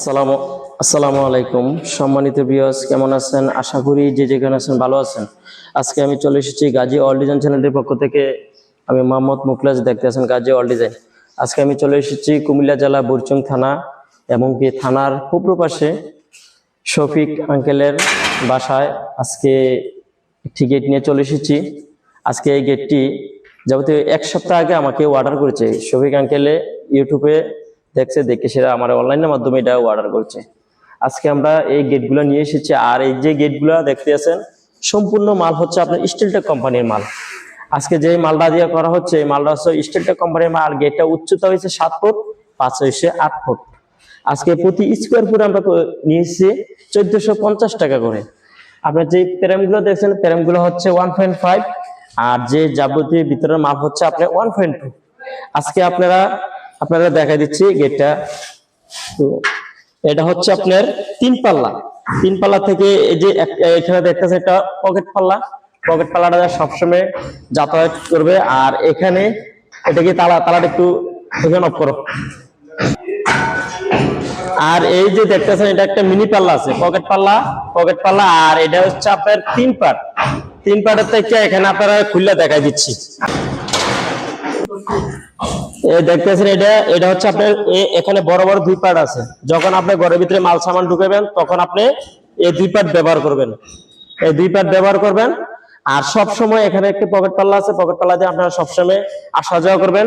আসসালামু আসসালামু আলাইকুম। সম্মানিত বিয়স কেমন আছেন? আশা করি যে যেখানে আছেন ভালো আছেন। আজকে আমি চলে এসেছি গাজী অল ডিজাইন চ্যানেলের পক্ষ থেকে। আমি মোহাম্মদ মুকলাজ দেখতে আছেন গাজী অল ডিজাইন আজকে আমি চলে এসেছি কুমিল্লা জেলা বুরচুং থানা, এবং কি থানার পূর্ব পাশে শফিক আঙ্কেলের বাসায় আজকে একটি গেট নিয়ে চলে এসেছি। আজকে এই গেটটি যাবতীয় এক সপ্তাহ আগে আমাকে অর্ডার করেছে শফিক আঙ্কেলে, ইউটিউবে দেখছে, দেখে সেটা আমার অনলাইনের মাধ্যমে এটা অর্ডার করছে। আজকে আমরা এই গেটগুলো নিয়ে এসেছি। আর এই যে গেটগুলো দেখতে আছেন, সম্পূর্ণ মাল হচ্ছে আপনার স্টিলটেক কোম্পানির মাল। আজকে যে মালটা দিয়ে করা হচ্ছে, এই মালটা হচ্ছে স্টিলটেক কোম্পানির মাল। গেটটা উচ্চতা হয়েছে সাত ফুট, পাঁচ হয়েছে আট ফুট। আজকে প্রতি স্কোয়ার ফুট আমরা নিয়েছি চোদ্দশো পঞ্চাশ টাকা করে। আপনার যে প্যারামগুলো দেখছেন প্যারামগুলো হচ্ছে ওয়ান পয়েন্ট ফাইভ আর যে যাবতীয় ভিতরের মাপ হচ্ছে আপনার ওয়ান পয়েন্ট টু আজকে আপনারা আপনারা দেখা দিচ্ছি গেটটা তো এটা হচ্ছে আপনার তিন পাল্লা। তিন পাল্লা থেকে এই যে এখানে দেখতেছে একটা পকেট পাল্লা। পকেট পাল্লাটা সবসময় যাতায়াত করবে। আর এখানে এটা কি তালা? তালাটা একটু এখানে অফ করো। আর এই যে দেখতেছেন, এটা একটা মিনি পাল্লা আছে। পকেট পাল্লা পকেট পাল্লা, আর এটা হচ্ছে আপনার তিন পার্ট তিন পার্টের থেকে এখানে আপনারা খুললে দেখাই দিচ্ছি। দেখতেছেন এটা এটা হচ্ছে আপনার এখানে বড় বড় দুই পার্ট আছে। যখন আপনি ঘরের ভিতরে মাল সামান ঢুকাবেন, তখন আপনি এই দুই পার্ট ব্যবহার করবেন। এই দুই পার্ট ব্যবহার করবেন, আর সব সময় এখানে একটি পকেট পাল্লা আছে পকেট পাল্লা দিয়ে আপনারা সবসময় আসা যাওয়া করবেন।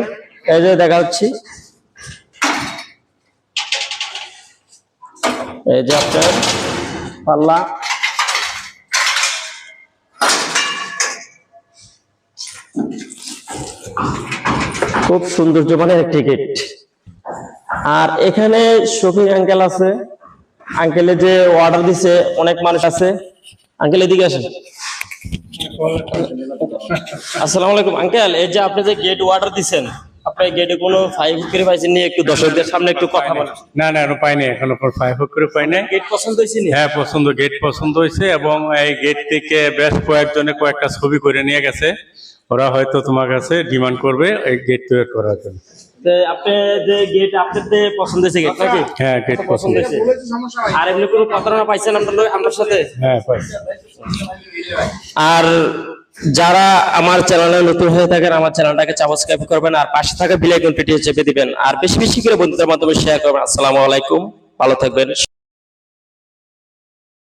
এই যে দেখা হচ্ছে এই যে আপনার পাল্লা খুব সৌন্দর্য মানে একটি গেট আর এখানে শফিক আঙ্কেল আছে। আঙ্কেলে যে অর্ডার দিছে অনেক মানুষ আছে। আঙ্কেল এদিকে আসেন। আসসালামু আলাইকুম আঙ্কেল এই যে আপনি যে গেট অর্ডার দিছেন আপনি গেটে কোনো ফাইভ করে পাইছেন নিয়ে একটু দর্শকদের সামনে একটু কথা বলেন। না না এখনও পাইনি এখনও ফাইভ করে পাই নাই গেট পছন্দ হয়েছে হ্যাঁ পছন্দ গেট পছন্দ হয়েছে এবং এই গেট থেকে বেশ কয়েকজনে কয়েকটা ছবি করে নিয়ে গেছে। ওরা হয়তো তোমার কাছে ডিমান্ড করবে এই গেট তৈরি করার জন্য। আপনি যে গেট আপনার পছন্দ হয়েছে গেট নাকি? হ্যাঁ গেট পছন্দ পছন্দ হয়েছে। আর এমনি কোনো প্রতারণা পাইছেন আপনার আপনার সাথে? হ্যাঁ পাইছি। আর যারা আমার চ্যানেলে নতুন হয়ে থাকেন আমার চ্যানেলটাকে সাবস্ক্রাইব করবেন আর পাশে থাকা বিল আইকনটি চেপে দিবেন। আর বেশি বেশি করে বন্ধুদের মাধ্যমে শেয়ার করবেন। আসসালামু আলাইকুম ভালো থাকবেন।